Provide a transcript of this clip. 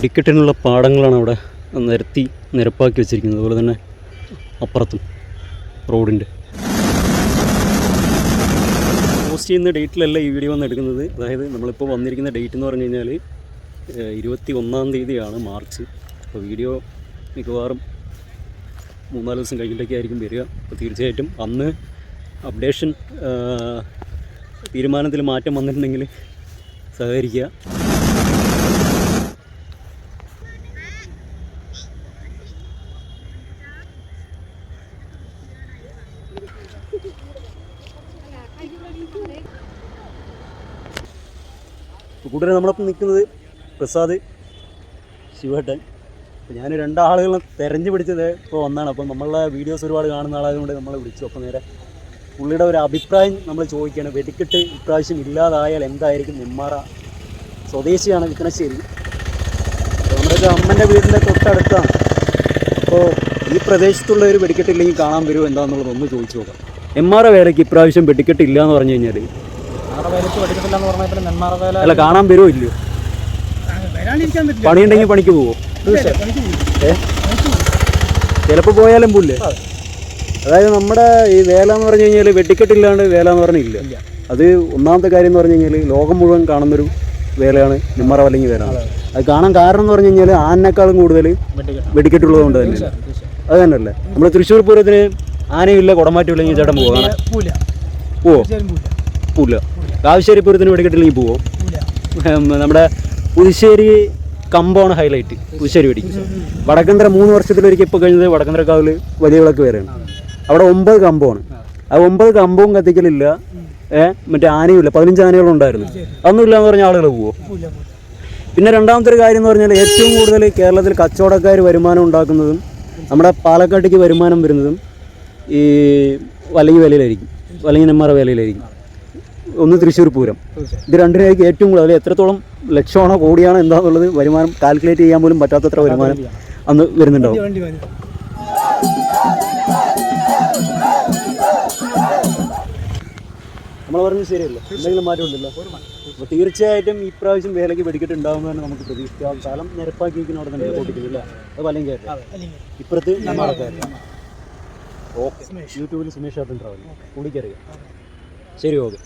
വെടിക്കെട്ടിനുള്ള പാടങ്ങളാണ് അവിടെ നിരത്തി നിരപ്പാക്കി വെച്ചിരിക്കുന്നത്. അതുപോലെ തന്നെ അപ്പുറത്തും റോഡിന്റെ. പോസ്റ്റ് ചെയ്യുന്ന ഡേറ്റിലല്ല ഈ വീഡിയോ വന്ന് എടുക്കുന്നത്. അതായത് നമ്മളിപ്പോൾ വന്നിരിക്കുന്ന ഡേറ്റ് എന്ന് പറഞ്ഞു കഴിഞ്ഞാൽ ഇരുപത്തി ഒന്നാം തീയതിയാണ് മാർച്ച്. അപ്പോൾ വീഡിയോ മിക്കവാറും മൂന്നാൽ ദിവസം കഴിഞ്ഞിട്ടൊക്കെ ആയിരിക്കും വരിക. അപ്പോൾ തീർച്ചയായിട്ടും അന്ന് അപ്ഡേഷൻ തീരുമാനത്തിൽ മാറ്റം വന്നിട്ടുണ്ടെങ്കിൽ സഹകരിക്കുക. കൂട്ടരെ നമ്മളൊപ്പം നിൽക്കുന്നത് പ്രസാദ് ശിവേട്ടൻ. അപ്പോൾ ഞാൻ രണ്ടാളുകളെ തെരഞ്ഞു പിടിച്ചത് ഇപ്പോൾ ഒന്നാണ് അപ്പം നമ്മളെ വീഡിയോസ് ഒരുപാട് കാണുന്ന ആളായതുകൊണ്ട് നമ്മളെ വിളിച്ചു. അപ്പോൾ നേരെ പുള്ളിയുടെ ഒരു അഭിപ്രായം നമ്മൾ ചോദിക്കുകയാണ്. വെടിക്കെട്ട് ഇപ്രാവശ്യം ഇല്ലാതായാൽ എന്തായിരിക്കും? നെന്മാറ സ്വദേശിയാണ് വിക്കനശ്ശേരി അപ്പോൾ നമ്മുടെ അമ്മന്റെ വീടിന്റെ തൊട്ടടുത്താണ്. അപ്പോൾ ഈ പ്രദേശത്തുള്ള ഒരു വെടിക്കെട്ടില്ലെങ്കിൽ കാണാൻ വരുമോ എന്താണെന്നുള്ളത് ഒന്ന് ചോദിച്ചു നോക്കാം. എം ആർ വേലയ്ക്ക് ഇപ്രാവശ്യം വെടിക്കെട്ട് ഇല്ല എന്ന് പറഞ്ഞു കഴിഞ്ഞാൽ അല്ല കാണാൻ വരുമോ ഇല്ലയോ? പണിയുണ്ടെങ്കിൽ പണിക്ക് പോവോ? ചിലപ്പോൾ പോയാലും പുല്ലേ അതായത് നമ്മുടെ ഈ വേല എന്ന് പറഞ്ഞു കഴിഞ്ഞാൽ വെട്ടിക്കെട്ടില്ലാണ്ട് വേല എന്ന് പറഞ്ഞില്ല. ഇല്ല. അത് ഒന്നാമത്തെ കാര്യം എന്ന് പറഞ്ഞു കഴിഞ്ഞാൽ ലോകം മുഴുവൻ കാണുന്നൊരു വേലയാണ് നിമ്മറ വല്ലെങ്കിൽ വേല അത് കാണാൻ കാരണം എന്ന് പറഞ്ഞു കഴിഞ്ഞാൽ ആനേക്കാളും കൂടുതൽ വെടിക്കെട്ടുള്ളത് കൊണ്ട് തന്നെ അത് തന്നെയല്ലേ? നമ്മൾ തൃശ്ശൂർ പൂരത്തിന് ആനയില്ല കുടമാറ്റമില്ലെങ്കിൽ ചേട്ടൻ പൂല പോവോ? തീർച്ചയായും കാവശ്ശേരി പൂരത്തിന് വെടിക്കെട്ടില്ലെങ്കിൽ പോവോ? നമ്മുടെ പുതുശ്ശേരി കമ്പമാണ് ഹൈലൈറ്റ് പുതുശ്ശേരി വെടി. വടക്കന്തര മൂന്ന് വർഷത്തിലൊരിക്കൽ ഇപ്പോൾ കഴിഞ്ഞത് വടക്കന്തര കാവിൽ വലിയ വിളക്ക് വരെയാണ് അവിടെ ഒമ്പത് കമ്പമാണ് ആ ഒമ്പത് കമ്പവും കത്തിക്കലില്ല. മറ്റേ മറ്റേ ആനയുമില്ല പതിനഞ്ച് ആനകളുണ്ടായിരുന്നു അതൊന്നുമില്ല ഇല്ലാന്ന് പറഞ്ഞാൽ ആളുകൾ പോവോ? പിന്നെ രണ്ടാമത്തെ ഒരു കാര്യം എന്ന് പറഞ്ഞാൽ ഏറ്റവും കൂടുതൽ കേരളത്തിൽ കച്ചവടക്കാർ വരുമാനം ഉണ്ടാക്കുന്നതും നമ്മുടെ പാലക്കാട്ടേക്ക് വരുമാനം വരുന്നതും ഈ വലങ്ങി വിലയിലായിരിക്കും. വലങ്ങി നെമ്മാറ വേലയിലായിരിക്കും. ഒന്ന് തൃശ്ശൂർ പൂരം. ഇത് രണ്ടിനായിരിക്കും ഏറ്റവും കൂടുതൽ എത്രത്തോളം ലക്ഷമാണോ കോടിയാണോ എന്താണെന്നുള്ളത് വരുമാനം കാൽക്കുലേറ്റ് ചെയ്യാൻ പോലും പറ്റാത്തത്ര വരുമാനം അന്ന് വരുന്നുണ്ടാവും. നമ്മൾ പറഞ്ഞത് ശരിയല്ല? എന്തെങ്കിലും മാറ്റം ഉണ്ടല്ലോ. അപ്പോൾ തീർച്ചയായിട്ടും ഈ പ്രാവശ്യം വേലയ്ക്ക് വെടിക്കെട്ട് ഉണ്ടാകുമെന്ന് നമുക്ക് പ്രതീക്ഷിക്കാം. സ്ഥലം നിരപ്പാക്കിയിരിക്കുന്ന അവിടെ തന്നെ ഓട്ടിക്കുന്നില്ല അത് വലയും ഇപ്പുറത്ത് നമ്മളെ ഓക്കെ. യൂട്യൂബിൽ സുമേഷ് ട്രാവൽ പുള്ളിക്കറിയാം ശരി ഓക്കെ.